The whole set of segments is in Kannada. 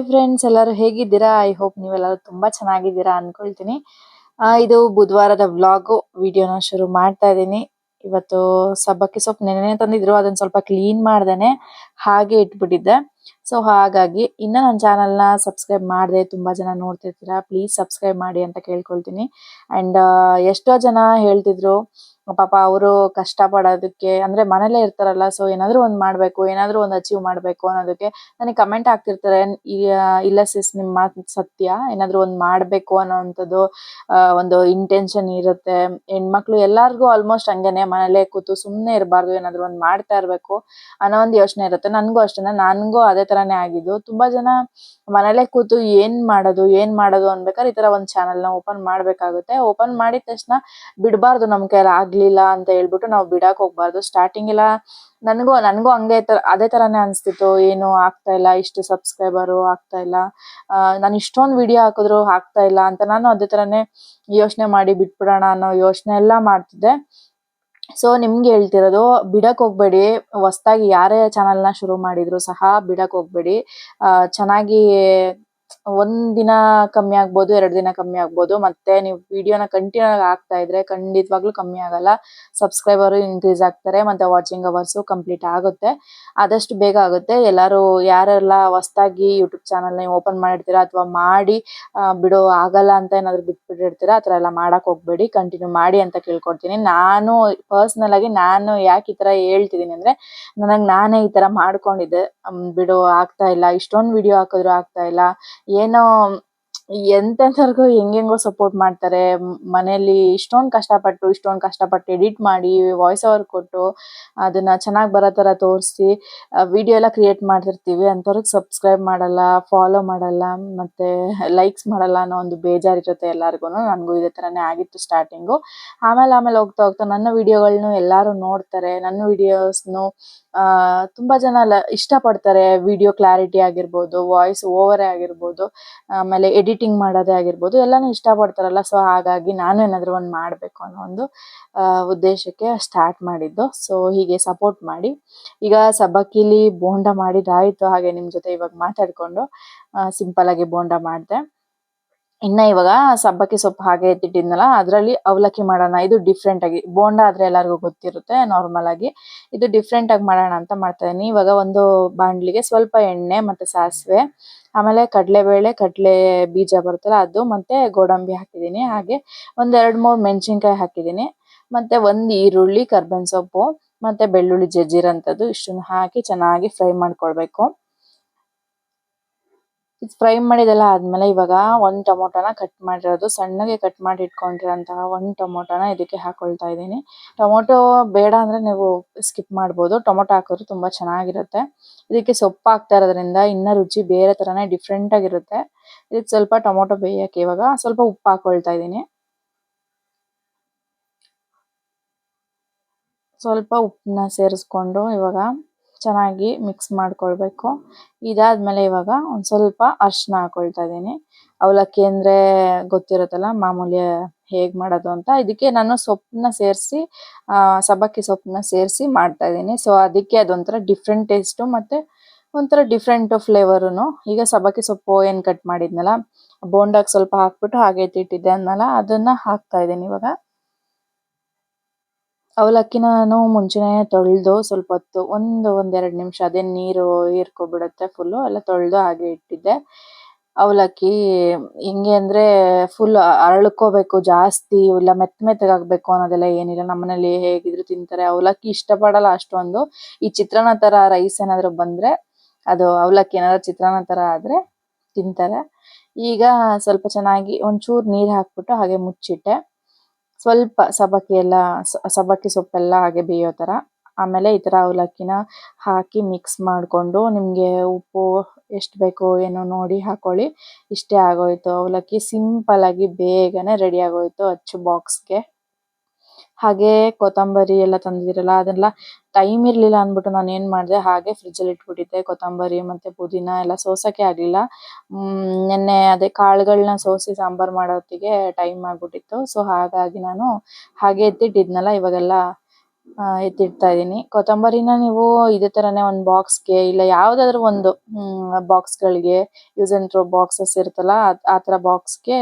ಹಾಯ್ ಫ್ರೆಂಡ್ಸ್ ಎಲ್ಲರೂ ಹೇಗಿದ್ದೀರಾ? ಐ ಹೋಪ್ ನೀವೆಲ್ಲರೂ ತುಂಬಾ ಚೆನ್ನಾಗಿದ್ದೀರಾ ಅನ್ಕೊಳ್ತೀನಿ. ಇದು ಬುಧವಾರದ ವ್ಲಾಗ್ ವಿಡಿಯೋನ ಶುರು ಮಾಡ್ತಾ ಇದ್ದೀನಿ. ಇವತ್ತು ಸಬ್ಬಕ್ಕಿ ಸೊಪ್ಪು ನೆನೆ ತಂದಿದ್ರು, ಅದನ್ನ ಸ್ವಲ್ಪ ಕ್ಲೀನ್ ಮಾಡ್ದೇನೆ, ಹಾಗೆ ಇಟ್ಬಿಟ್ಟಿದ್ದೆ. ಸೊ ಹಾಗಾಗಿ ಇನ್ನ ನನ್ನ ಚಾನಲ್ನ ಸಬ್ಸ್ಕ್ರೈಬ್ ಮಾಡಿದೆ ತುಂಬಾ ಜನ ನೋಡ್ತಿರ್ತೀರಾ ಪ್ಲೀಸ್ ಸಬ್ಸ್ಕ್ರೈಬ್ ಮಾಡಿ ಅಂತ ಕೇಳ್ಕೊಳ್ತೀನಿ. ಅಂಡ್ ಎಷ್ಟೋ ಜನ ಹೇಳ್ತಿದ್ರು, ಪಾಪ ಅವರು ಕಷ್ಟ ಪಡೋದಕ್ಕೆ ಅಂದ್ರೆ ಮನೇಲೇ ಇರ್ತಾರಲ್ಲ ಸೊ ಏನಾದರೂ ಒಂದು ಮಾಡಬೇಕು, ಏನಾದರೂ ಒಂದು ಅಚೀವ್ ಮಾಡಬೇಕು ಅನ್ನೋದಕ್ಕೆ ನನಗೆ ಕಮೆಂಟ್ ಆಗ್ತಿರ್ತಾರೆ ಇಲ್ಲ ಸಿಸ್ ನಿಮ್ಮ ಮಾತು ಸತ್ಯ, ಏನಾದರೂ ಒಂದು ಮಾಡಬೇಕು ಅನ್ನೋವಂಥದ್ದು ಒಂದು ಇಂಟೆನ್ಷನ್ ಇರುತ್ತೆ. ಹೆಣ್ಮಕ್ಳು ಎಲ್ಲರಿಗೂ ಆಲ್ಮೋಸ್ಟ್ ಹಂಗೇನೆ ಮನೇಲೇ ಕೂತು ಸುಮ್ಮನೆ ಇರಬಾರ್ದು, ಏನಾದರೂ ಒಂದು ಮಾಡ್ತಾ ಇರಬೇಕು ಅನ್ನೋ ಒಂದು ಯೋಚನೆ ಇರುತ್ತೆ. ನನಗೂ ಅಷ್ಟೇ ನನಗೂ ಅದೇ ತರಾನೇ ಆಗಿದ್ದು, ತುಂಬಾ ಜನ ಮನೇಲೆ ಕೂತು ಏನ್ ಮಾಡೋದು ಏನ್ ಮಾಡೋದು ಅನ್ಬೇಕಾದ್ರೆ ಈ ತರ ಒಂದ್ ಚಾನೆಲ್ನ ಓಪನ್ ಮಾಡ್ಬೇಕಾಗುತ್ತೆ. ಓಪನ್ ಮಾಡಿದ ತಕ್ಷಣ ಬಿಡ್ಬಾರ್ದು ನಮ್ ಕೈಯಲ್ಲಿ ಆಗ್ಲಿಲ್ಲ ಅಂತ ಹೇಳ್ಬಿಟ್ಟು ನಾವು ಬಿಡಕ್ ಹೋಗ್ಬಾರ್ದು. ಸ್ಟಾರ್ಟಿಂಗ್ ಎಲ್ಲ ನನ್ಗೂ ನನ್ಗೂ ಹಂಗೆ ಅದೇ ತರಾನೇ ಅನ್ಸ್ತಿತ್ತು. ಏನು ಆಗ್ತಾ ಇಲ್ಲ, ಇಷ್ಟು ಸಬ್ಸ್ಕ್ರೈಬರು ಆಗ್ತಾ ಇಲ್ಲ. ನಾನು ಇಷ್ಟೊಂದ್ ವಿಡಿಯೋ ಹಾಕಿದ್ರು ಆಗ್ತಾ ಇಲ್ಲ ಅಂತ ನಾನು ಅದೇ ತರಾನೇ ಯೋಚನೆ ಮಾಡಿ ಬಿಟ್ಬಿಡೋಣ ಅನ್ನೋ ಯೋಚನೆ ಎಲ್ಲಾ ಮಾಡ್ತಿದ್ದೆ. ಸೊ ನಿಮ್ಗೆ ಹೇಳ್ತಿರೋದು ಬಿಡಕ್ ಹೋಗ್ಬೇಡಿ. ಹೊಸ್ದಾಗಿ ಯಾರೇ ಚಾನೆಲ್ನ ಶುರು ಮಾಡಿದ್ರು ಸಹ ಬಿಡಕ್ ಹೋಗ್ಬೇಡಿ. ಚೆನ್ನಾಗಿ ಒಂದ್ ದಿನ ಕಮ್ಮಿ ಆಗ್ಬೋದು, ಎರಡ್ ದಿನ ಕಮ್ಮಿ ಆಗ್ಬೋದು. ಮತ್ತೆ ನೀವು ವಿಡಿಯೋನ ಕಂಟಿನ್ಯೂ ಆಗಿ ಹಾಕ್ತಾ ಇದ್ರೆ ಖಂಡಿತವಾಗ್ಲೂ ಕಮ್ಮಿ ಆಗಲ್ಲ. ಸಬ್ಸ್ಕ್ರೈಬರ್ ಇನ್ಕ್ರೀಸ್ ಆಗ್ತಾರೆ, ಮತ್ತೆ ವಾಚಿಂಗ್ ಅವರ್ಸ್ ಕಂಪ್ಲೀಟ್ ಆಗುತ್ತೆ. ಆದಷ್ಟು ಬೇಗ ಆಗುತ್ತೆ. ಎಲ್ಲಾರು ಯಾರೆಲ್ಲ ಹೊಸ್ದಾಗಿ ಯೂಟ್ಯೂಬ್ ಚಾನಲ್ ನೀವು ಓಪನ್ ಮಾಡಿರ್ತೀರಾ ಅಥವಾ ಮಾಡಿ ಬಿಡೋ ಆಗಲ್ಲ ಅಂತ ಏನಾದ್ರು ಬಿಟ್ಬಿಟ್ಟಿರ್ತೀರಾ ಆತರ ಎಲ್ಲ ಮಾಡಕ್ ಹೋಗ್ಬೇಡಿ. ಕಂಟಿನ್ಯೂ ಮಾಡಿ ಅಂತ ಕೇಳ್ಕೊಡ್ತೀನಿ. ನಾನು ಪರ್ಸನಲ್ ಆಗಿ ನಾನು ಯಾಕೆ ಈ ತರ ಹೇಳ್ತಿದೀನಿ ಅಂದ್ರೆ, ನನಗ್ ನಾನೇ ಈ ತರ ಮಾಡ್ಕೊಂಡಿದ್ದೆ. ಬಿಡು, ಆಗ್ತಾ ಇಲ್ಲ. ಇಷ್ಟೊಂದು ವಿಡಿಯೋ ಹಾಕಿದ್ರು ಆಗ್ತಾ ಇಲ್ಲ. ಏನೋ ಎಂತೆಂತರ್ಗು ಹೆಂಗೆಂಗೋ ಸಪೋರ್ಟ್ ಮಾಡ್ತಾರೆ. ಮನೆಯಲ್ಲಿ ಇಷ್ಟೊಂದು ಇಷ್ಟೊಂದ್ ಕಷ್ಟಪಟ್ಟು, ಇಷ್ಟೊಂದು ಕಷ್ಟಪಟ್ಟು ಎಡಿಟ್ ಮಾಡಿ ವಾಯ್ಸ್ ಓವರ್ ಕೊಟ್ಟು ಅದನ್ನ ಚೆನ್ನಾಗಿ ಬರೋ ಥರ ತೋರಿಸಿ ವಿಡಿಯೋ ಎಲ್ಲ ಕ್ರಿಯೇಟ್ ಮಾಡ್ತಿರ್ತೀವಿ. ಅಂಥವ್ರಿಗೆ ಸಬ್ಸ್ಕ್ರೈಬ್ ಮಾಡಲ್ಲ ಫಾಲೋ ಮಾಡಲ್ಲ, ಮತ್ತೆ ಲೈಕ್ಸ್ ಮಾಡಲ್ಲ ಅನ್ನೋ ಒಂದು ಬೇಜಾರಿರುತ್ತೆ ಎಲ್ಲರಿಗೂ ನನಗೂ ಇದೇ ಥರನೇ ಆಗಿತ್ತು ಸ್ಟಾರ್ಟಿಂಗು ಆಮೇಲೆ ಆಮೇಲೆ ಹೋಗ್ತಾ ಹೋಗ್ತಾ ನನ್ನ ವಿಡಿಯೋಗಳನ್ನೂ ಎಲ್ಲರೂ ನೋಡ್ತಾರೆ. ನನ್ನ ವಿಡಿಯೋಸ್ನು ಆ, ತುಂಬಾ ಜನ ಇಷ್ಟಪಡ್ತಾರೆ ವಿಡಿಯೋ ಕ್ಲಾರಿಟಿ ಆಗಿರ್ಬೋದು ವಾಯ್ಸ್ ಓವರೇ ಆಗಿರ್ಬೋದು, ಆಮೇಲೆ ಎಡಿಟಿಂಗ್ ಮಾಡೋದೇ ಆಗಿರ್ಬೋದು, ಎಲ್ಲಾನು ಇಷ್ಟಪಡ್ತಾರಲ್ಲ. ಸೊ ಹಾಗಾಗಿ ನಾನು ಏನಾದರೂ ಒಂದು ಮಾಡಬೇಕು ಅನ್ನೋ ಒಂದು ಉದ್ದೇಶಕ್ಕೆ ಸ್ಟಾರ್ಟ್ ಮಾಡಿದ್ದು. ಸೊ ಹೀಗೆ ಸಪೋರ್ಟ್ ಮಾಡಿ. ಈಗ ಸಬ್ಬಕ್ಕಿಲಿ ಬೋಂಡ ಮಾಡಿದ್ದಾಯಿತು. ಹಾಗೆ ನಿಮ್ಮ ಜೊತೆ ಇವಾಗ ಮಾತಾಡ್ಕೊಂಡು ಸಿಂಪಲ್ ಆಗಿ ಬೋಂಡ ಮಾಡ್ದೆ. ಇನ್ನ ಇವಾಗ ಸಬ್ಬಕ್ಕಿ ಸೊಪ್ಪು ಹಾಗೆ ಎತ್ತಿಟ್ಟಿದ್ನಲ್ಲ ಅದರಲ್ಲಿ ಅವಲಕ್ಕಿ ಮಾಡೋಣ. ಇದು ಡಿಫ್ರೆಂಟ್ ಆಗಿ, ಬೋಂಡ ಆದ್ರೆ ಎಲ್ಲರಿಗೂ ಗೊತ್ತಿರುತ್ತೆ ನಾರ್ಮಲ್ ಆಗಿ. ಇದು ಡಿಫ್ರೆಂಟ್ ಆಗಿ ಮಾಡೋಣ ಅಂತ ಮಾಡ್ತಾ ಇದೀನಿ ಇವಾಗ ಒಂದು ಬಾಂಡ್ಲಿಗೆ ಸ್ವಲ್ಪ ಎಣ್ಣೆ ಮತ್ತೆ ಸಾಸಿವೆ, ಆಮೇಲೆ ಕಡಲೆಬೇಳೆ, ಕಡಲೆ ಬೀಜ ಬರುತ್ತಲ್ಲ ಅದು, ಮತ್ತೆ ಗೋಡಂಬಿ ಹಾಕಿದ್ದೀನಿ. ಹಾಗೆ ಒಂದ್ ಎರಡ್ ಮೂರ್ ಮೆಣಸಿನ್ಕಾಯಿ ಹಾಕಿದ್ದೀನಿ. ಮತ್ತೆ ಒಂದ್ ಈರುಳ್ಳಿ, ಕರ್ಬೇವಿನ ಸೊಪ್ಪು, ಮತ್ತೆ ಬೆಳ್ಳುಳ್ಳಿ ಜಜ್ಜಿರೋಂಥದ್ದು ಇಷ್ಟನ್ನು ಹಾಕಿ ಚೆನ್ನಾಗಿ ಫ್ರೈ ಮಾಡ್ಕೊಳ್ಬೇಕು. ಫ್ರೈ ಮಾಡಿದೆಲ್ಲ ಆದ್ಮೇಲೆ ಇವಾಗ ಒಂದು ಟೊಮೊಟೊನ ಕಟ್ ಮಾಡಿರೋದು. ಸಣ್ಣಗೆ ಕಟ್ ಮಾಡಿ ಇಟ್ಕೊಂಡಿರೋಂತಹ ಒಂದು ಟೊಮೊಟೊನ ಇದಕ್ಕೆ ಹಾಕೊಳ್ತಾ ಇದ್ದೀನಿ. ಟೊಮೊಟೊ ಬೇಡ ಅಂದ್ರೆ ನೀವು ಸ್ಕಿಪ್ ಮಾಡ್ಬೋದು. ಟೊಮೊಟೊ ಹಾಕಿದ್ರೆ ತುಂಬಾ ಚೆನ್ನಾಗಿರುತ್ತೆ. ಇದಕ್ಕೆ ಸೊಪ್ಪು ಹಾಕ್ತಾ ಇರೋದ್ರಿಂದ ಇನ್ನ ರುಚಿ ಬೇರೆ ಥರನೇ ಡಿಫ್ರೆಂಟ್ ಆಗಿರುತ್ತೆ. ಇದಕ್ಕೆ ಸ್ವಲ್ಪ ಟೊಮೊಟೊ ಬೇಯಕ್ಕೆ ಇವಾಗ ಸ್ವಲ್ಪ ಉಪ್ಪು ಹಾಕೊಳ್ತಾ ಇದ್ದೀನಿ. ಸ್ವಲ್ಪ ಉಪ್ಪನ್ನ ಸೇರಿಸ್ಕೊಂಡು ಇವಾಗ ಚೆನ್ನಾಗಿ ಮಿಕ್ಸ್ ಮಾಡ್ಕೊಳ್ಬೇಕು. ಇದಾದ್ಮೇಲೆ ಇವಾಗ ಒಂದು ಸ್ವಲ್ಪ ಅರ್ಶಿನ ಹಾಕೊಳ್ತಾ ಇದ್ದೀನಿ. ಅವಲಕ್ಕಿ ಅಂದ್ರೆ ಗೊತ್ತಿರುತ್ತಲ್ಲ, ಮಾಮೂಲಿ ಹೇಗ್ ಮಾಡೋದು ಅಂತ. ಇದಕ್ಕೆ ನಾನು ಸೊಪ್ಪನ್ನ ಸೇರಿಸಿ ಸಬ್ಬಕ್ಕಿ ಸೊಪ್ಪನ್ನ ಸೇರಿಸಿ ಮಾಡ್ತಾ ಇದ್ದೀನಿ. ಸೊ ಅದಕ್ಕೆ ಅದೊಂಥರ ಡಿಫ್ರೆಂಟ್ ಟೇಸ್ಟ್ ಮತ್ತೆ ಒಂಥರ ಡಿಫ್ರೆಂಟ್ ಫ್ಲೇವರುನು ಈಗ ಸಬ್ಬಕ್ಕಿ ಸೊಪ್ಪು ಏನು ಕಟ್ ಮಾಡಿದ್ನಲ್ಲ ಬೋಂಡಾಗ ಸ್ವಲ್ಪ ಹಾಕ್ಬಿಟ್ಟು ಹಾಗೆ ಎತ್ತಿಟ್ಟಿದ್ದೆ ಅಂದ್ನಲ್ಲ, ಅದನ್ನ ಹಾಕ್ತಾ ಇದ್ದೀನಿ ಇವಾಗ. ಅವಲಕ್ಕಿನ ನಾನು ಮುಂಚೆನೆ ತೊಳೆದು ಸ್ವಲ್ಪ ಹೊತ್ತು, ಒಂದು, ಒಂದೆರಡು ನಿಮಿಷ ಅದೇ ನೀರು ಹೀರ್ಕೊಬಿಡುತ್ತೆ ಫುಲ್ಲು ಎಲ್ಲ ತೊಳೆದು ಹಾಗೆ ಇಟ್ಟಿದ್ದೆ. ಅವಲಕ್ಕಿ ಹೆಂಗೆ ಅಂದ್ರೆ ಫುಲ್ ಅರಳ್ಕೋಬೇಕು, ಜಾಸ್ತಿ ಇಲ್ಲ ಮೆತ್ತ ಮೆತ್ತಗಾಗಬೇಕು ಅನ್ನೋದೆಲ್ಲ ಏನಿಲ್ಲ. ನಮ್ಮನೇಲಿ ಹೇಗಿದ್ರು ತಿಂತಾರೆ. ಅವಲಕ್ಕಿ ಇಷ್ಟಪಡಲ್ಲ ಅಷ್ಟೊಂದು. ಈ ಚಿತ್ರಾನ್ನ ತರ ರೈಸ್ ಏನಾದರೂ ಬಂದ್ರೆ ಅದು ಅವಲಕ್ಕಿ ಏನಾದ್ರು ಚಿತ್ರಾನ್ನ ತರ ಆದ್ರೆ ತಿಂತಾರೆ. ಈಗ ಸ್ವಲ್ಪ ಚೆನ್ನಾಗಿ ಒಂಚೂರು ನೀರು ಹಾಕ್ಬಿಟ್ಟು ಹಾಗೆ ಮುಚ್ಚಿಟ್ಟೆ. ಸ್ವಲ್ಪ ಸಬ್ಬಕ್ಕಿ ಎಲ್ಲ ಸಬ್ಬಕ್ಕಿ ಸೊಪ್ಪೆಲ್ಲ ಹಾಗೆ ಬೇಯೋ ತರ ಆಮೇಲೆ ಈ ತರ ಅವಲಕ್ಕಿನ ಹಾಕಿ ಮಿಕ್ಸ್ ಮಾಡ್ಕೊಂಡು ನಿಮಗೆ ಉಪ್ಪು ಎಷ್ಟು ಬೇಕು ಏನೋ ನೋಡಿ ಹಾಕೊಳ್ಳಿ. ಇಷ್ಟೇ ಆಗೋಯ್ತು. ಅವಲಕ್ಕಿ ಸಿಂಪಲ್ ಆಗಿ ಬೇಗನೆ ರೆಡಿ ಆಗೋಯಿತು ಅಚ್ಚು ಬಾಕ್ಸ್ಗೆ ಹಾಗೆ ಕೊತ್ತಂಬರಿ ಎಲ್ಲ ತಂದಿದ್ರಲ್ಲ ಅದೆಲ್ಲ ಟೈಮ್ ಇರ್ಲಿಲ್ಲ ಅಂದ್ಬಿಟ್ಟು ನಾನು ಏನ್ ಮಾಡ್ದೆ, ಹಾಗೆ ಫ್ರಿಡ್ಜ್ ಅಲ್ಲಿ ಇಟ್ಬಿಟ್ಟಿದ್ದೆ ಕೊತ್ತಂಬರಿ ಮತ್ತೆ ಪುದೀನ ಎಲ್ಲ ಸೋಸಕ್ಕೆ ಆಗ್ಲಿಲ್ಲ. ಹ್ಮ್, ನೆನ್ನೆ ಅದೇ ಕಾಳುಗಳನ್ನ ಸೋಸಿ ಸಾಂಬಾರ್ ಮಾಡೋತ್ತಿಗೆ ಟೈಮ್ ಆಗ್ಬಿಟ್ಟಿತ್ತು. ಸೊ ಹಾಗಾಗಿ ನಾನು ಹಾಗೆ ಎತ್ತಿಟ್ಟಿದ್ನಲ್ಲ, ಇವಾಗೆಲ್ಲ ಎತ್ತಿಡ್ತಾ ಇದೀನಿ ಕೊತ್ತಂಬರಿನ ನೀವು ಇದೇ ತರನೇ ಒಂದು ಬಾಕ್ಸ್ಗೆ ಇಲ್ಲ ಯಾವ್ದಾದ್ರು ಒಂದು ಬಾಕ್ಸ್ಗಳಿಗೆ ಯೂಸ್ ಅಂಡ್ ಥ್ರೋ ಬಾಕ್ಸಸ್ ಇರುತ್ತಲ್ಲ ಆ ತರ ಬಾಕ್ಸ್ಗೆ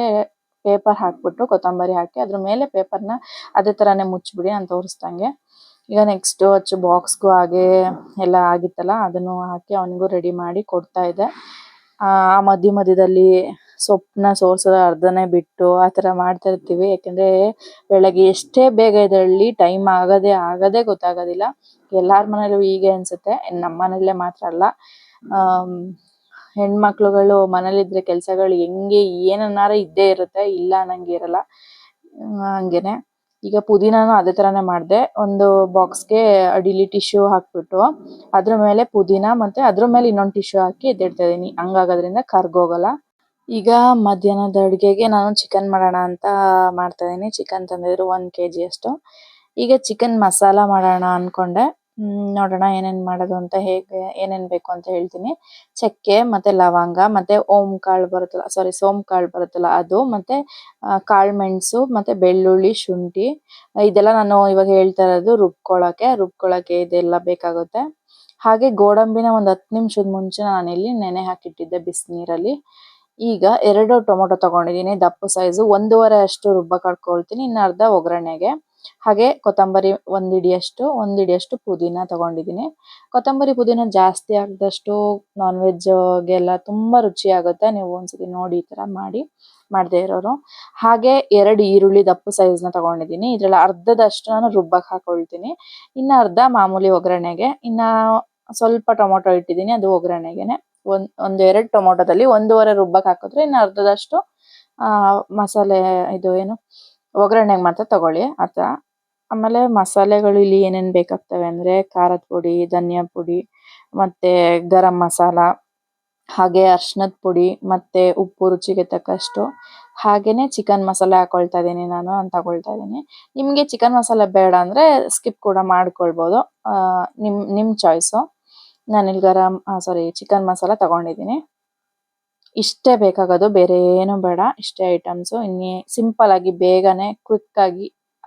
ಪೇಪರ್ ಹಾಕ್ಬಿಟ್ಟು ಕೊತ್ತಂಬರಿ ಹಾಕಿ ಅದ್ರ ಮೇಲೆ ಪೇಪರ್ನ ಅದೇ ತರಾನೇ ಮುಚ್ಚಿಬಿಡಿ ನಾನು ತೋರಿಸ್ದಂಗೆ. ಈಗ ನೆಕ್ಸ್ಟ್ ಹಚ್ಚು ಬಾಕ್ಸ್ಗೂ ಹಾಗೆ ಎಲ್ಲ ಆಗಿತ್ತಲ್ಲ ಅದನ್ನು ಹಾಕಿ ಅವನಿಗೂ ರೆಡಿ ಮಾಡಿ ಕೊಡ್ತಾ ಇದ್ದೆ. ಆ ಮಧ್ಯ ಮಧ್ಯದಲ್ಲಿ ಸೊಪ್ಪನ್ನ ಸೋರ್ಸೋದು ಅರ್ಧನೇ ಬಿಟ್ಟು ಆ ಥರ ಮಾಡ್ತಾ ಇರ್ತೀವಿ. ಯಾಕಂದ್ರೆ ಬೆಳಗ್ಗೆ ಎಷ್ಟೇ ಬೇಗ ಇದರಲ್ಲಿ ಟೈಮ್ ಆಗದೆ ಆಗೋದೇ ಗೊತ್ತಾಗೋದಿಲ್ಲ. ಎಲ್ಲಾರ ಮನೇಲೂ ಹೀಗೆ ಅನ್ಸುತ್ತೆ. ನಮ್ಮ ಮನೇಲೇ ಮಾತ್ರ ಅಲ್ಲ. ಹೆಣ್ಮಕ್ಳುಗಳು ಮನೇಲಿದ್ರೆ ಕೆಲ್ಸಗಳು ಹೆಂಗೆ ಏನನ್ನಾರ ಇದ್ದೇ ಇರುತ್ತೆ, ಇಲ್ಲ ಅನ್ನಂಗೆ ಇರಲ್ಲ. ಹಂಗೇನೆ. ಈಗ ಪುದೀನಾನು ಅದೇ ತರಾನೇ ಮಾಡಿದೆ. ಒಂದು ಬಾಕ್ಸ್ಗೆ ಅಡಿಲಿ ಟಿಶ್ಯೂ ಹಾಕ್ಬಿಟ್ಟು ಅದ್ರ ಮೇಲೆ ಪುದೀನ ಮತ್ತೆ ಅದ್ರ ಮೇಲೆ ಇನ್ನೊಂದು ಟಿಶ್ಯೂ ಹಾಕಿ ಎದ್ದಿಡ್ತಾ ಇದೀನಿ ಹಂಗಾಗೋದ್ರಿಂದ ಕರ್ಗೋಗಲ್ಲ ಈಗ ಮಧ್ಯಾಹ್ನದ ಅಡುಗೆಗೆ ನಾನು ಚಿಕನ್ ಮಾಡೋಣ ಅಂತ ಮಾಡ್ತಾ ಇದೀನಿ ಚಿಕನ್ ತಂದಿದ್ರು ಒಂದು ಕೆ ಜಿ ಅಷ್ಟು. ಈಗ ಚಿಕನ್ ಮಸಾಲ ಮಾಡೋಣ ಅನ್ಕೊಂಡೆ. ನೋಡೋಣ ಏನೇನ್ ಮಾಡೋದು ಅಂತ ಹೇಗೆ ಏನೇನ್ ಬೇಕು ಅಂತ ಹೇಳ್ತೀನಿ. ಚಕ್ಕೆ ಮತ್ತೆ ಲವಂಗ ಮತ್ತೆ ಓಂ ಕಾಳು ಬರುತ್ತಲ್ಲ ಸಾರಿ ಸೋಮ್ ಕಾಳು ಬರುತ್ತಲ್ಲ ಅದು ಮತ್ತೆ ಕಾಳು ಮೆಣಸು ಮತ್ತೆ ಬೆಳ್ಳುಳ್ಳಿ ಶುಂಠಿ. ಇದೆಲ್ಲ ನಾನು ಇವಾಗ ಹೇಳ್ತಾ ಇರೋದು ರುಬ್ಕೊಳಕ್ಕೆ ರುಬ್ಕೊಳಕ್ಕೆ ಇದೆಲ್ಲ ಬೇಕಾಗುತ್ತೆ. ಹಾಗೆ ಗೋಡಂಬಿನ ಒಂದ್ ಹತ್ತು ನಿಮಿಷದ ಮುಂಚೆ ನಾನಿಲ್ಲಿ ನೆನೆ ಹಾಕಿಟ್ಟಿದ್ದೆ ಬಿಸಿನೀರಲ್ಲಿ. ಈಗ ಎರಡು ಟೊಮೊಟೊ ತಗೊಂಡಿದೀನಿ ದಪ್ಪ ಸೈಜು ಒಂದೂವರೆ ಅಷ್ಟು ರುಬ್ಬ ಕಟ್ಕೊಳ್ತೀನಿ ಇನ್ನು ಅರ್ಧ ಒಗ್ಗರಣೆಗೆ. ಹಾಗೆ ಕೊತ್ತಂಬರಿ ಒಂದು ಹಿಡಿಯಷ್ಟು ಒಂದು ಹಿಡಿಯಷ್ಟು ಪುದೀನ ತಗೊಂಡಿದ್ದೀನಿ. ಕೊತ್ತಂಬರಿ ಪುದೀನ ಜಾಸ್ತಿ ಆಗದಷ್ಟು ನಾನ್ ವೆಜ್ಗೆಲ್ಲ ತುಂಬ ರುಚಿ ಆಗುತ್ತೆ ನೀವು ಒಂದ್ಸತಿ ನೋಡಿ ಈ ಥರ ಮಾಡಿ, ಮಾಡದೇ ಇರೋರು. ಹಾಗೆ ಎರಡು ಈರುಳ್ಳಿ ದಪ್ಪು ಸೈಜ್ನ ಇದರಲ್ಲಿ ಅರ್ಧದಷ್ಟು ನಾನು ರುಬ್ಬಕ್ಕೆ ಹಾಕೊಳ್ತೀನಿ. ಇನ್ನ ಅರ್ಧ ಮಾಮೂಲಿ ಒಗ್ಗರಣೆಗೆ. ಇನ್ನ ಸ್ವಲ್ಪ ಟೊಮೊಟೊ ಇಟ್ಟಿದ್ದೀನಿ, ಅದು ಒಗ್ಗರಣೆಗೆನೆ. ಒಂದು ಒಂದು ಎರಡು ಟೊಮೊಟೊದಲ್ಲಿ ಒಂದೂವರೆ ರುಬ್ಬಕ್ ಹಾಕಿದ್ರೆ ಇನ್ನ ಅರ್ಧದಷ್ಟು ಮಸಾಲೆ ಇದು ಏನು ಒಗ್ಗರಣೆಗೆ ಮಾತ್ರ ತಗೊಳ್ಳಿ. ಆತರ ಆಮೇಲೆ ಮಸಾಲೆಗಳು ಇಲ್ಲಿ ಏನೇನು ಬೇಕಾಗ್ತವೆ ಅಂದರೆ ಖಾರದ ಪುಡಿ, ಧನಿಯಾ ಪುಡಿ, ಮತ್ತೆ ಗರಂ ಮಸಾಲ, ಹಾಗೆ ಅರ್ಶಿನದ ಪುಡಿ, ಮತ್ತೆ ಉಪ್ಪು ರುಚಿಗೆ ತಕ್ಕಷ್ಟು ಹಾಗೇನೆ ಚಿಕನ್ ಮಸಾಲೆ ಹಾಕ್ಕೊಳ್ತಾ ಇದ್ದೀನಿ ನಾನು ಅಂತ ತಗೊಳ್ತಾ ಇದ್ದೀನಿ ನಿಮಗೆ ಚಿಕನ್ ಮಸಾಲೆ ಬೇಡ ಅಂದ್ರೆ ಸ್ಕಿಪ್ ಕೂಡ ಮಾಡ್ಕೊಳ್ಬೋದು. ನಿಮ್ಮ ನಿಮ್ಮ ನಿಮ್ ಚಾಯ್ಸು ನಾನಿಲ್ಲಿ ಗರಂ ಸಾರಿ ಚಿಕನ್ ಮಸಾಲ ತಗೊಂಡಿದ್ದೀನಿ ಇಷ್ಟೇ ಬೇಕಾಗೋದು, ಬೇರೆ ಏನು ಬೇಡ. ಇಷ್ಟೇ ಐಟಮ್ಸು ಇನ್ನೇ ಸಿಂಪಲ್ ಆಗಿ ಬೇಗನೆ ಕ್ವಿಕ್ ಆಗಿ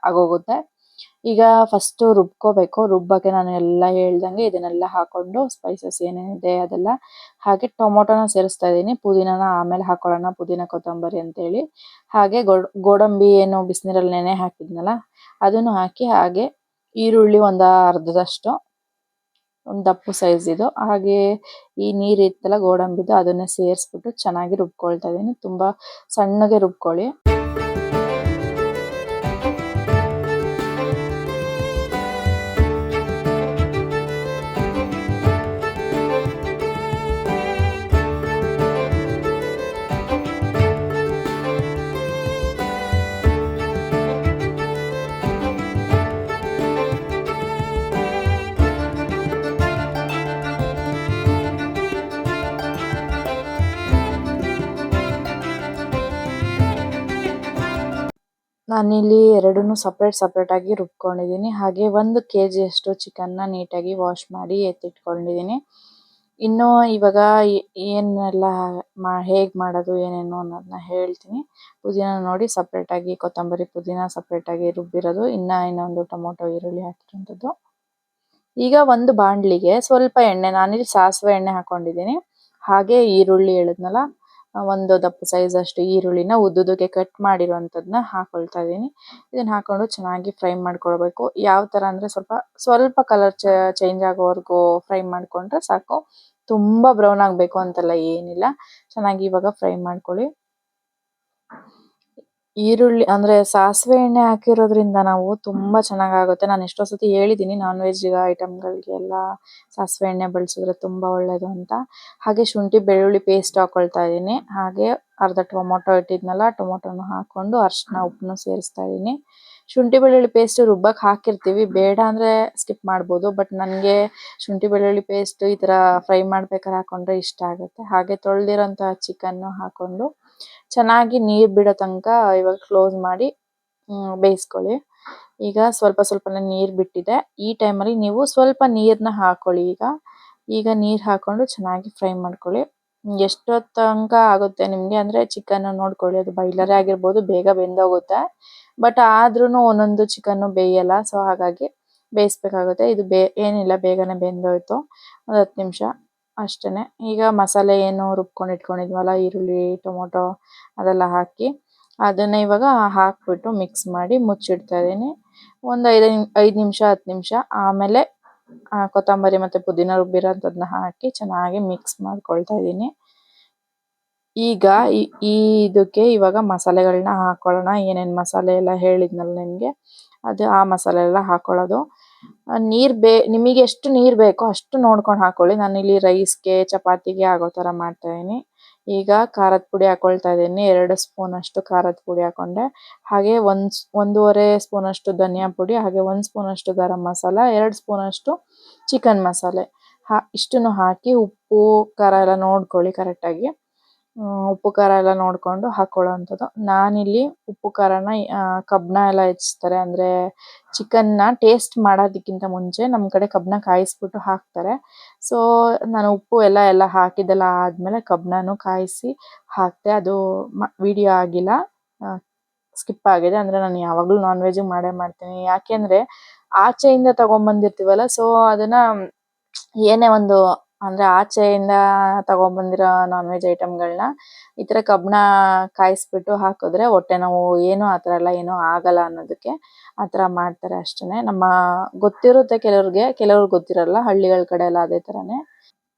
ಆಗೋಗುತ್ತೆ. ಈಗ ಫಸ್ಟು ರುಬ್ಕೋಬೇಕು. ರುಬ್ಬಕ್ಕೆ ನಾನು ಎಲ್ಲ ಹೇಳ್ದಂಗೆ ಇದನ್ನೆಲ್ಲ ಹಾಕೊಂಡು ಸ್ಪೈಸಸ್ ಏನೇನಿದೆ ಅದೆಲ್ಲ ಹಾಗೆ ಟೊಮೊಟೊನ ಸೇರಿಸ್ತಾ ಇದ್ದೀನಿ. ಪುದೀನನ ಆಮೇಲೆ ಹಾಕೊಳ್ಳೋಣ. ಪುದೀನ ಕೊತ್ತಂಬರಿ ಅಂತೇಳಿ. ಹಾಗೆ ಗೋಡ್, ಗೋಡಂಬಿ ಏನು ಬಿಸಿನೀರಲ್ಲಿ ನೆನೆ ಹಾಕಿದ್ನಲ್ಲ, ಅದನ್ನು ಹಾಕಿ ಹಾಗೆ ಈರುಳ್ಳಿ ಒಂದು ಅರ್ಧದಷ್ಟು ಒಂದು ದಪ್ಪು ಸೈಜ್ ಇದು. ಹಾಗೆ ಈ ನೀರ್ ಇತ್ತಲ್ಲ ಗೋಡಂಬಿದು, ಅದನ್ನ ಸೇರಿಸ್ಬಿಟ್ಟು ಚೆನ್ನಾಗಿ ರುಬ್ಕೊಳ್ತಾ ಇದೀನಿ. ತುಂಬಾ ಸಣ್ಣಗೆ ರುಬ್ಕೊಳ್ಳಿ. ನಾನಿಲ್ಲಿ ಎರಡನ್ನು ಸಪ್ರೇಟ್ ಸಪ್ರೇಟಾಗಿ ರುಬ್ಕೊಂಡಿದ್ದೀನಿ. ಹಾಗೆ ಒಂದು ಕೆ ಅಷ್ಟು ಚಿಕನ್ನ ನೀಟಾಗಿ ವಾಶ್ ಮಾಡಿ ಎತ್ತಿಟ್ಕೊಂಡಿದ್ದೀನಿ. ಇನ್ನು ಇವಾಗ ಏನೆಲ್ಲ ಹೇಗ್ ಮಾಡೋದು, ಏನೇನು ಅನ್ನೋದನ್ನ ಹೇಳ್ತೀನಿ. ಪುದೀನ ನೋಡಿ ಸಪ್ರೇಟಾಗಿ ಕೊತ್ತಂಬರಿ ಪುದೀನ ಸಪ್ರೇಟಾಗಿ ರುಬ್ಬಿರೋದು. ಇನ್ನ ಇನ್ನೊಂದು ಟೊಮೊಟೊ, ಈರುಳ್ಳಿ ಹಾಕಿರೋಂಥದ್ದು. ಈಗ ಒಂದು ಬಾಣಲಿಗೆ ಸ್ವಲ್ಪ ಎಣ್ಣೆ, ನಾನಿಲ್ಲಿ ಸಾಸಿವೆ ಎಣ್ಣೆ ಹಾಕೊಂಡಿದ್ದೀನಿ. ಹಾಗೆ ಈರುಳ್ಳಿ ಹೇಳಿದ್ನಲ್ಲ ಒಂದು ದಪ್ಪ ಸೈಜ್ ಅಷ್ಟು ಈರುಳ್ಳಿನ ಉದ್ದುದಕ್ಕೆ ಕಟ್ ಮಾಡಿರುವಂಥದ್ದನ್ನ ಹಾಕೊಳ್ತಾ ಇದ್ದೀನಿ. ಇದನ್ನ ಹಾಕೊಂಡು ಚೆನ್ನಾಗಿ ಫ್ರೈ ಮಾಡ್ಕೊಳ್ಬೇಕು. ಯಾವ ತರ ಅಂದ್ರೆ ಸ್ವಲ್ಪ ಸ್ವಲ್ಪ ಕಲರ್ ಚೇಂಜ್ ಆಗೋವರೆಗೂ ಫ್ರೈ ಮಾಡ್ಕೊಂಡ್ರೆ ಸಾಕು. ತುಂಬಾ ಬ್ರೌನ್ ಆಗಬೇಕು ಅಂತೆಲ್ಲ ಏನಿಲ್ಲ. ಚೆನ್ನಾಗಿ ಇವಾಗ ಫ್ರೈ ಮಾಡ್ಕೊಳ್ಳಿ. ಈರುಳ್ಳಿ ಅಂದ್ರೆ ಸಾಸಿವೆ ಎಣ್ಣೆ ಹಾಕಿರೋದ್ರಿಂದ ನಾವು ತುಂಬಾ ಚೆನ್ನಾಗಾಗುತ್ತೆ. ನಾನು ಎಷ್ಟೋ ಸತಿ ಹೇಳಿದೀನಿ ನಾನ್ ವೆಜ್ ಐಟಮ್ಗಳಿಗೆಲ್ಲ ಸಾಸಿವೆ ಎಣ್ಣೆ ಬಳಸಿದ್ರೆ ತುಂಬಾ ಒಳ್ಳೇದು ಅಂತ. ಹಾಗೆ ಶುಂಠಿ, ಬೆಳ್ಳುಳ್ಳಿ ಪೇಸ್ಟ್ ಹಾಕೊಳ್ತಾ ಇದೀನಿ. ಹಾಗೆ ಅರ್ಧ ಟೊಮೊಟೊ ಇಟ್ಟಿದ್ನಲ್ಲ ಟೊಮೊಟೊನು ಹಾಕೊಂಡು ಅರ್ಶಿನ, ಉಪ್ಪನ್ನು ಸೇರಿಸ್ತಾ ಇದೀನಿ. ಶುಂಠಿ, ಬೆಳ್ಳುಳ್ಳಿ ಪೇಸ್ಟ್ ರುಬ್ಬಕ್ ಹಾಕಿರ್ತೀವಿ. ಬೇಡ ಅಂದ್ರೆ ಸ್ಕಿಪ್ ಮಾಡ್ಬೋದು ಬಟ್ ನನಗೆ ಶುಂಠಿ, ಬೆಳ್ಳುಳ್ಳಿ ಪೇಸ್ಟ್ ಈ ತರ ಫ್ರೈ ಮಾಡ್ಬೇಕಾದ್ರೆ ಹಾಕೊಂಡ್ರೆ ಇಷ್ಟ ಆಗುತ್ತೆ. ಹಾಗೆ ತೊಳ್ದಿರೋಂಥ ಚಿಕನ್ ಹಾಕೊಂಡು ಚೆನ್ನಾಗಿ ನೀರ್ ಬಿಡೋ ತನಕ ಇವಾಗ ಕ್ಲೋಸ್ ಮಾಡಿ ಬೇಯಿಸ್ಕೊಳ್ಳಿ. ಈಗ ಸ್ವಲ್ಪ ಸ್ವಲ್ಪನೇ ನೀರ್ ಬಿಟ್ಟಿದೆ. ಈ ಟೈಮಲ್ಲಿ ನೀವು ಸ್ವಲ್ಪ ನೀರ್ನ ಹಾಕೊಳ್ಳಿ ಈಗ. ಈಗ ನೀರ್ ಹಾಕೊಂಡು ಚೆನ್ನಾಗಿ ಫ್ರೈ ಮಾಡ್ಕೊಳ್ಳಿ. ಎಷ್ಟೊತ್ ತನಕ ಆಗುತ್ತೆ ನಿಮ್ಗೆ ಅಂದ್ರೆ ಚಿಕನ್ ನೋಡ್ಕೊಳ್ಳಿ, ಅದು ಬಾಯ್ಲರ್ ಆಗಿರ್ಬೋದು, ಬೇಗ ಬೆಂದೋಗುತ್ತೆ. ಬಟ್ ಆದ್ರೂ ಒಂದೊಂದು ಚಿಕನ್ ಬೇಯಲ್ಲ ಸೊ ಹಾಗಾಗಿ ಬೇಯಿಸ್ಬೇಕಾಗುತ್ತೆ. ಇದು ಬೇ, ಏನಿಲ್ಲ, ಬೇಗನೆ ಬೆಂದೋಯ್ತು. ಒಂದು ಹತ್ತು ನಿಮಿಷ. ಅಷ್ಟೇನೆ. ಈಗ ಮಸಾಲೆ ಏನು ರುಬ್ಕೊಂಡು ಇಟ್ಕೊಂಡಿದ್ವಲ್ಲ ಈರುಳ್ಳಿ ಟೊಮೊಟೊ ಅದೆಲ್ಲ ಹಾಕಿ ಅದನ್ನು ಇವಾಗ ಹಾಕ್ಬಿಟ್ಟು ಮಿಕ್ಸ್ ಮಾಡಿ ಮುಚ್ಚಿಡ್ತಾ ಇದ್ದೀನಿ. ಒಂದು ಐದು ಐದು ನಿಮಿಷ ಹತ್ತು ನಿಮಿಷ. ಆಮೇಲೆ ಕೊತ್ತಂಬರಿ ಮತ್ತು ಪುದೀನ ರುಬ್ಬಿರೋಂಥದ್ದನ್ನ ಹಾಕಿ ಚೆನ್ನಾಗಿ ಮಿಕ್ಸ್ ಮಾಡ್ಕೊಳ್ತಾ ಇದ್ದೀನಿ. ಈಗ ಈ ಇದಕ್ಕೆ ಇವಾಗ ಮಸಾಲೆಗಳನ್ನ ಹಾಕೊಳ್ಳೋಣ. ಏನೇನು ಮಸಾಲೆ ಎಲ್ಲ ಹೇಳಿದ್ನಲ್ಲ ನಿಮಗೆ? ಅದು ಆ ಮಸಾಲೆ ಎಲ್ಲ ಹಾಕೊಳ್ಳೋದು. ಆ, ನೀರ್ ಬೇ ನಿಮಗೆ ಎಷ್ಟು ನೀರ್ ಬೇಕೋ ಅಷ್ಟು ನೋಡ್ಕೊಂಡು ಹಾಕೊಳ್ಳಿ. ನಾನು ಇಲ್ಲಿ ರೈಸ್ಗೆ ಚಪಾತಿಗೆ ಆಗೋ ತರ ಮಾಡ್ತಾ ಇದೀನಿ. ಈಗ ಖಾರದ ಪುಡಿ ಹಾಕೊಳ್ತಾ ಇದೀನಿ. ಎರಡು ಸ್ಪೂನ್ ಅಷ್ಟು ಖಾರದ ಪುಡಿ ಹಾಕೊಂಡೆ. ಹಾಗೆ ಒಂದ್ ಒಂದೂವರೆ ಸ್ಪೂನ್ ಅಷ್ಟು ಧನಿಯಾ ಪುಡಿ ಹಾಗೆ ಒಂದ್ ಸ್ಪೂನ್ ಅಷ್ಟು ಗರಂ ಮಸಾಲ ಎರಡ್ ಸ್ಪೂನ್ ಅಷ್ಟು ಚಿಕನ್ ಮಸಾಲೆ. ಹಾ ಇಷ್ಟನ್ನು ಹಾಕಿ ಉಪ್ಪು ಖಾರ ಎಲ್ಲ ನೋಡ್ಕೊಳ್ಳಿ ಕರೆಕ್ಟ್ ಆಗಿ. ಹ್ಮ್, ಉಪ್ಪು ಖಾರ ಎಲ್ಲ ನೋಡ್ಕೊಂಡು ಹಾಕೊಳ್ಳೋವಂಥದ್ದು ನಾನಿಲ್ಲಿ ಉಪ್ಪು ಖಾರನ ಕಬ್ಬನ್ನ ಎಲ್ಲ ಹೆಚ್ಚಿಸ್ತಾರೆ. ಅಂದ್ರೆ ಚಿಕನ್ನ ಟೇಸ್ಟ್ ಮಾಡೋದಕ್ಕಿಂತ ಮುಂಚೆ ನಮ್ಮ ಕಡೆ ಕಬ್ಬನ್ನ ಕಾಯಿಸ್ಬಿಟ್ಟು ಹಾಕ್ತಾರೆ. ಸೊ ನಾನು ಉಪ್ಪು ಎಲ್ಲ ಎಲ್ಲ ಹಾಕಿದ್ದೆಲ್ಲ ಆದ್ಮೇಲೆ ಕಬ್ಬನ್ನೂ ಕಾಯಿಸಿ ಹಾಕ್ತೆ. ಅದು ವಿಡಿಯೋ ಆಗಿಲ್ಲ. ಸ್ಕಿಪ್ ಆಗಿದೆ. ಅಂದ್ರೆ ನಾನು ಯಾವಾಗಲೂ ನಾನ್ ವೆಜ್ ಮಾಡೇ ಮಾಡ್ತೀನಿ. ಯಾಕೆಂದ್ರೆ ಆಚೆಯಿಂದ ತಗೊಂಡ್ಬಂದಿರ್ತೀವಲ್ಲ ಸೊ ಅದನ್ನ ಏನೇ ಒಂದು ಅಂದ್ರೆ ಆಚೆಯಿಂದ ತಗೊಂಡ್ಬಂದಿರೋ ನಾನ್ ವೆಜ್ ಐಟಮ್ಗಳನ್ನ ಈ ತರ ಕಬ್ಬಿಣ ಕಾಯಿಸ್ಬಿಟ್ಟು ಹಾಕಿದ್ರೆ ಹೊಟ್ಟೆ ನೋವು ಏನು ಆತರ ಎಲ್ಲ ಏನು ಆಗಲ್ಲ ಅನ್ನೋದಕ್ಕೆ ಆತರ ಮಾಡ್ತಾರೆ ಅಷ್ಟೇನೆ. ನಮ್ಮ ಗೊತ್ತಿರುತ್ತೆ ಕೆಲವ್ರಿಗೆ ಕೆಲವ್ರಿಗೆ ಗೊತ್ತಿರಲ್ಲ, ಹಳ್ಳಿಗಳ ಕಡೆ ಎಲ್ಲ ಅದೇ ತರಾನೇ.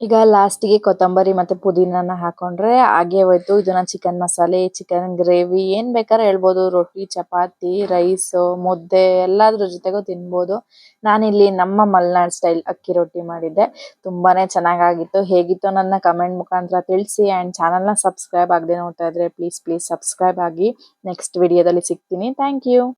ಈಗ ಲಾಸ್ಟಿಗೆ ಕೊತ್ತಂಬರಿ ಮತ್ತೆ ಪುದೀನಾನ ಹಾಕೊಂಡ್ರೆ ಹಾಗೆ ಹೋಯ್ತು. ಇದನ್ನ ಚಿಕನ್ ಮಸಾಲೆ ಚಿಕನ್ ಗ್ರೇವಿ ಏನ್ ಬೇಕಾದ್ರೆ ಹೇಳ್ಬೋದು. ರೊಟ್ಟಿ, ಚಪಾತಿ ರೈಸ್ ಮುದ್ದೆ ಎಲ್ಲಾದ್ರ ಜೊತೆಗೂ ತಿನ್ಬೋದು. ನಾನಿಲ್ಲಿ ನಮ್ಮ ಮಲ್ನಾಡ್ ಸ್ಟೈಲ್ ಅಕ್ಕಿ ರೊಟ್ಟಿ ಮಾಡಿದ್ದೆ. ತುಂಬಾನೇ ಚೆನ್ನಾಗಾಗಿತ್ತು. ಹೇಗಿತ್ತು ನನ್ನ ಕಮೆಂಟ್ ಮುಖಾಂತರ ತಿಳಿಸಿ ಆ್ಯಂಡ್ ಚಾನಲ್ನ ಸಬ್ಸ್ಕ್ರೈಬ್ ಆಗದೆ ನೋಡ್ತಾ ಇದ್ರೆ ಪ್ಲೀಸ್ ಪ್ಲೀಸ್ ಸಬ್ಸ್ಕ್ರೈಬ್ ಆಗಿ ನೆಕ್ಸ್ಟ್ ವಿಡಿಯೋದಲ್ಲಿ ಸಿಗ್ತೀನಿ. Thank you